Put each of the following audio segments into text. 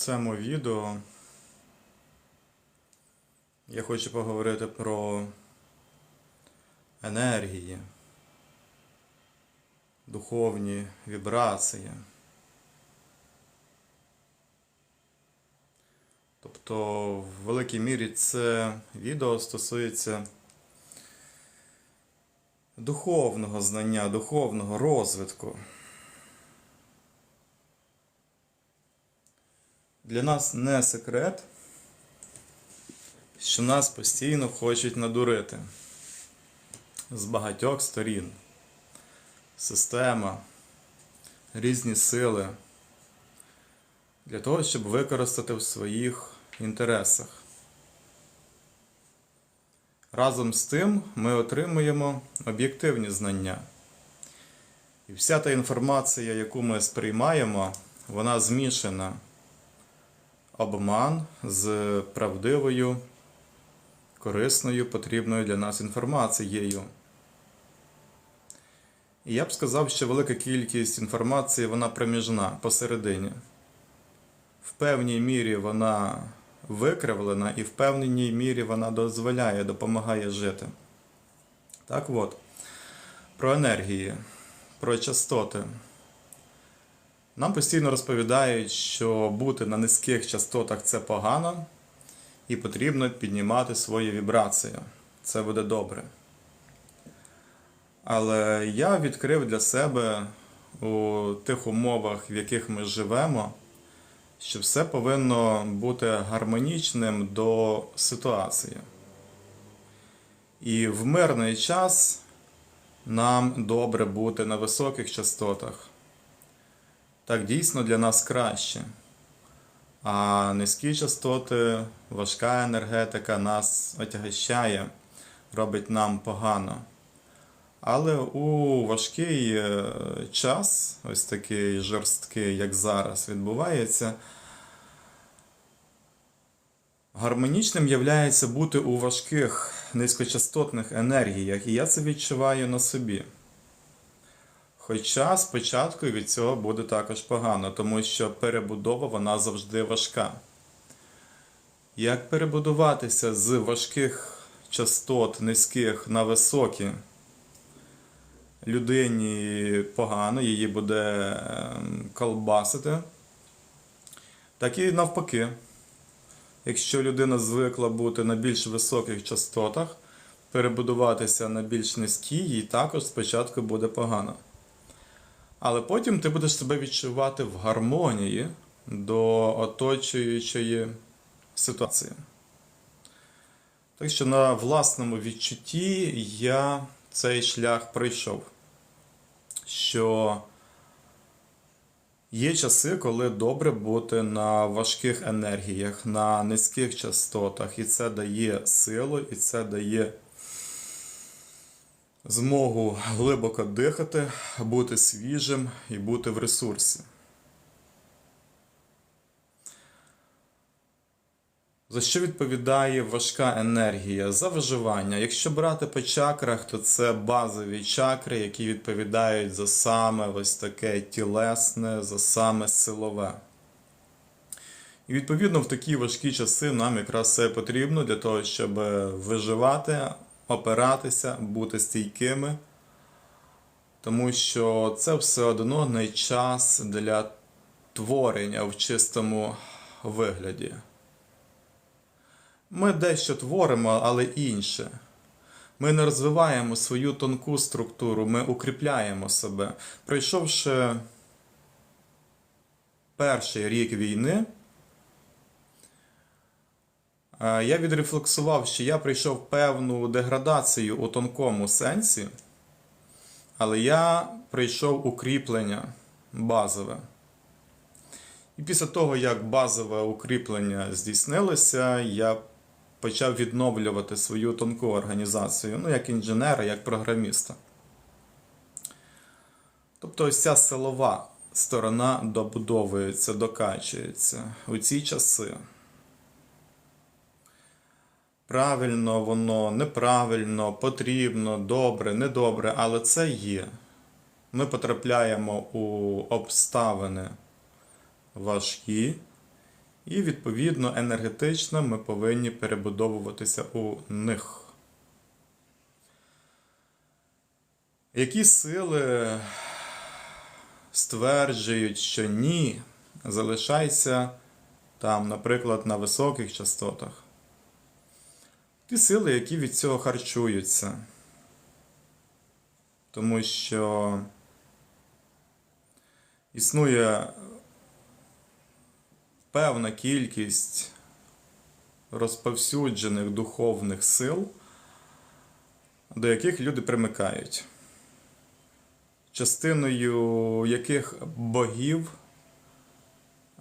цьому відео я хочу поговорити про енергії, духовні вібрації. Тобто, в великій мірі це відео стосується духовного знання, духовного розвитку. Для нас не секрет, що нас постійно хочуть надурити з багатьох сторін. Система, різні сили для того, щоб використати в своїх інтересах. Разом з тим ми отримуємо об'єктивні знання. І вся та інформація, яку ми сприймаємо, вона змішана обман з правдивою, корисною, потрібною для нас інформацією. І я б сказав, що велика кількість інформації вона проміжна посередині. В певній мірі вона викривлена, і в певній мірі вона дозволяє, допомагає жити. Так от, про енергії, про частоти. Нам постійно розповідають, що бути на низьких частотах це погано, і потрібно піднімати свої вібрації. Це буде добре. Але я відкрив для себе у тих умовах, в яких ми живемо, що все повинно бути гармонічним до ситуації. І в мирний час нам добре бути на високих частотах. Так дійсно для нас краще. А низькі частоти, важка енергетика нас отягощає, робить нам погано. Але у важкий е, час, ось такий жорсткий, як зараз, відбувається, гармонічним являється бути у важких низькочастотних енергіях, і я це відчуваю на собі. Хоча спочатку від цього буде також погано, тому що перебудова вона завжди важка. Як перебудуватися з важких частот низьких на високі? Людині погано, її буде ем, колбасити. Так і навпаки. Якщо людина звикла бути на більш високих частотах, перебудуватися на більш низькі, їй також спочатку буде погано. Але потім ти будеш себе відчувати в гармонії до оточуючої ситуації. Так що на власному відчутті я цей шлях пройшов. Що є часи, коли добре бути на важких енергіях, на низьких частотах, і це дає силу, і це дає змогу глибоко дихати, бути свіжим і бути в ресурсі. За що відповідає важка енергія? За виживання. Якщо брати по чакрах, то це базові чакри, які відповідають за саме ось таке тілесне, за саме силове. І відповідно в такі важкі часи нам якраз це потрібно для того, щоб виживати, опиратися, бути стійкими, тому що це все одно не час для творення в чистому вигляді. Ми дещо творимо, але інше. Ми не розвиваємо свою тонку структуру, ми укріпляємо себе. Пройшовши перший рік війни, я відрефлексував, що я прийшов певну деградацію у тонкому сенсі, але я прийшов укріплення базове. І після того, як базове укріплення здійснилося, я почав відновлювати свою тонку організацію, ну, як інженера, як програміста. Тобто ось ця силова сторона добудовується, докачується у ці часи. Правильно воно, неправильно, потрібно, добре, недобре, але це є. Ми потрапляємо у обставини важкі, І, відповідно, енергетично ми повинні перебудовуватися у них. Які сили стверджують, що ні, залишайся там, наприклад, на високих частотах? Ті сили, які від цього харчуються. Тому що існує певна кількість розповсюджених духовних сил, до яких люди примикають, частиною яких богів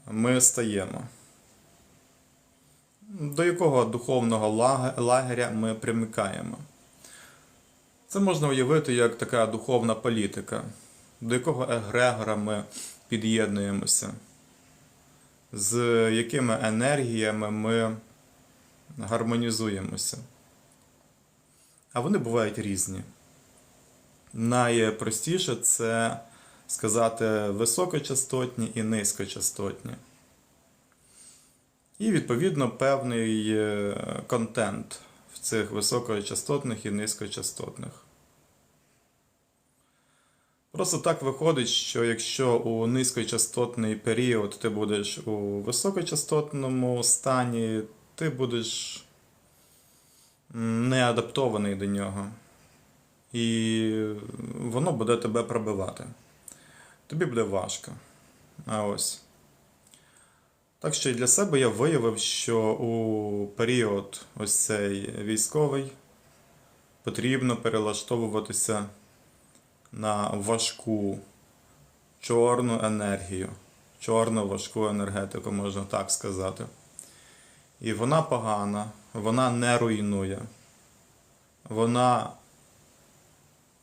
ми стаємо. До якого духовного лагеря ми примикаємо? Це можна уявити як така духовна політика, до якого егрегора ми під'єднуємося, з якими енергіями ми гармонізуємося. А вони бувають різні. Найпростіше це сказати високочастотні і низькочастотні. І, відповідно, певний е, контент в цих високочастотних і низькочастотних. Просто так виходить, що якщо у низькочастотний період ти будеш у високочастотному стані, ти будеш не адаптований до нього. І воно буде тебе пробивати. Тобі буде важко. А ось. Так що і для себе я виявив, що у період ось цей військовий потрібно перелаштовуватися на важку чорну енергію, чорну важку енергетику, можна так сказати. І вона погана, вона не руйнує, вона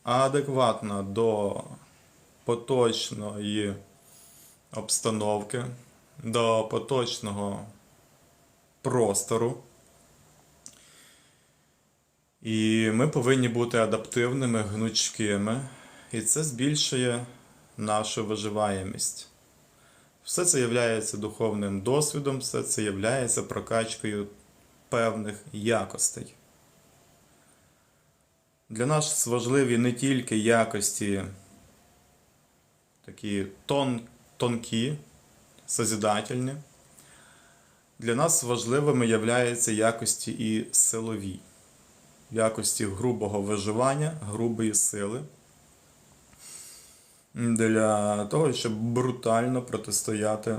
адекватна до поточної обстановки, до поточного простору. І ми повинні бути адаптивними, гнучкими, і це збільшує нашу виживаємість. Все це є духовним досвідом, все це є прокачкою певних якостей. Для нас важливі не тільки якості такі тон, тонкі, созидательні. Для нас важливими являються якості і силові, якості грубого виживання, грубої сили. Для того, щоб брутально протистояти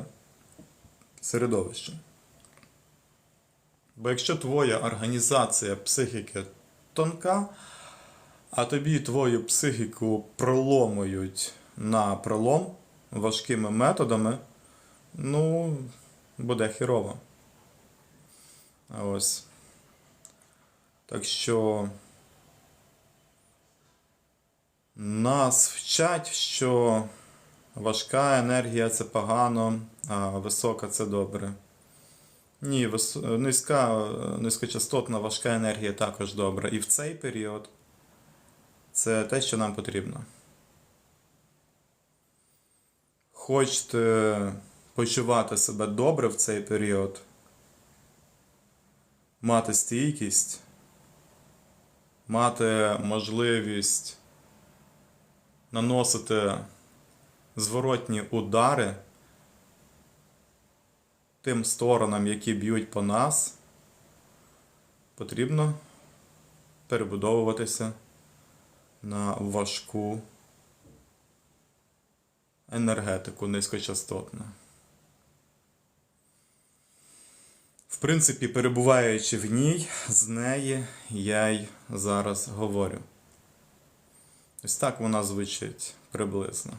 середовищу. Бо якщо твоя організація психіки тонка, а тобі твою психіку проломують на пролом важкими методами, ну, буде хірово. Ось. Так що нас вчать, що важка енергія це погано, а висока це добре. Ні, вис- низька, низькочастотна важка енергія також добра. І в цей період це те, що нам потрібно. Хочете почувати себе добре в цей період, мати стійкість, мати можливість наносити зворотні удари тим сторонам, які б'ють по нас, потрібно перебудовуватися на важку енергетику низькочастотну. В принципі, перебуваючи в ній, з неї я й зараз говорю. Ось так вона звучить приблизно.